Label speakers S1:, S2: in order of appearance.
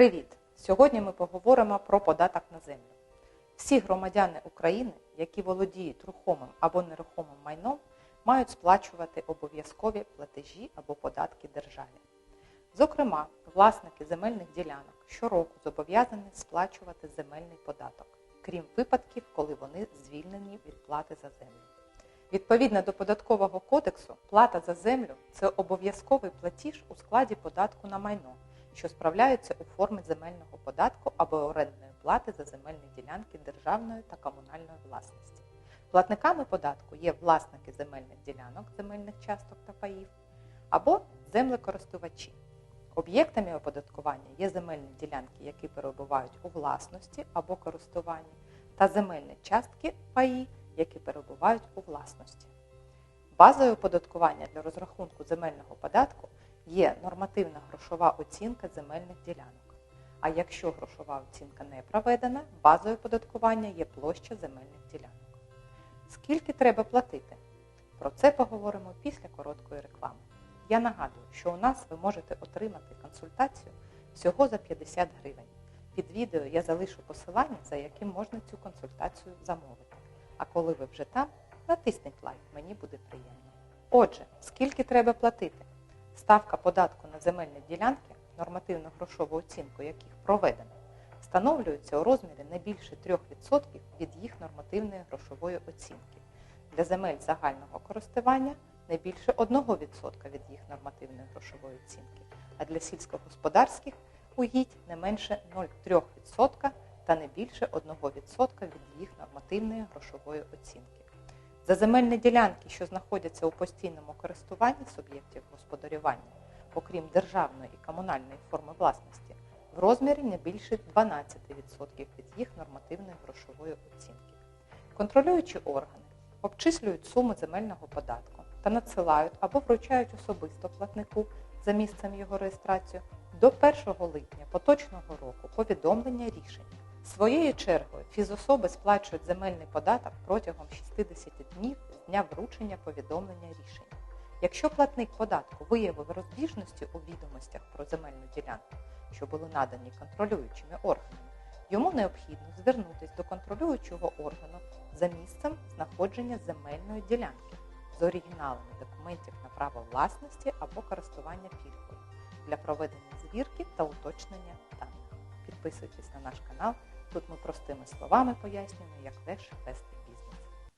S1: Привіт! Сьогодні ми поговоримо про податок на землю. Всі громадяни України, які володіють рухомим або нерухомим майном, мають сплачувати обов'язкові платежі або податки державі. Зокрема, власники земельних ділянок щороку зобов'язані сплачувати земельний податок, крім випадків, коли вони звільнені від плати за землю. Відповідно до податкового кодексу, плата за землю це обов'язковий платіж у складі податку на майно, що справляються у формі земельного податку або орендної плати за земельні ділянки державної та комунальної власності. Платниками податку є власники земельних ділянок, земельних часток та паїв або землекористувачі. Об'єктами оподаткування є земельні ділянки, які перебувають у власності або користуванні, та земельні частки паї, які перебувають у власності. Базою оподаткування для розрахунку земельного податку є нормативна грошова оцінка земельних ділянок. А якщо грошова оцінка не проведена, базою оподаткування є площа земельних ділянок. Скільки треба платити? Про це поговоримо після короткої реклами. Я нагадую, що у нас ви можете отримати консультацію всього за 50 гривень. Під відео я залишу посилання, за яким можна цю консультацію замовити. А коли ви вже там, натисніть лайк, мені буде приємно. Отже, скільки треба платити? Ставка податку на земельні ділянки, нормативну грошову оцінку яких проведена, встановлюється у розмірі не більше 3% від їх нормативної грошової оцінки. Для земель загального користування не більше 1% від їх нормативної грошової оцінки, а для сільськогосподарських угідь не менше 0,3% та не більше 1% від їх нормативної грошової оцінки. За земельні ділянки, що знаходяться у постійному користуванні суб'єктів господарювання, окрім державної і комунальної форми власності, в розмірі не більше 12% від їх нормативної грошової оцінки. Контролюючі органи обчислюють суми земельного податку та надсилають або вручають особисто платнику за місцем його реєстрації до 1 липня поточного року повідомлення рішення. Своєю чергою фізособи сплачують земельний податок протягом 60 днів з дня вручення повідомлення рішення. Якщо платник податку виявив розбіжності у відомостях про земельну ділянку, що були надані контролюючими органами, йому необхідно звернутися до контролюючого органу за місцем знаходження земельної ділянки з оригіналами документів на право власності або користування пільгою для проведення звірки та уточнення даних. Підписуйтесь на наш канал. Тут ми простими словами пояснюємо, як теж вести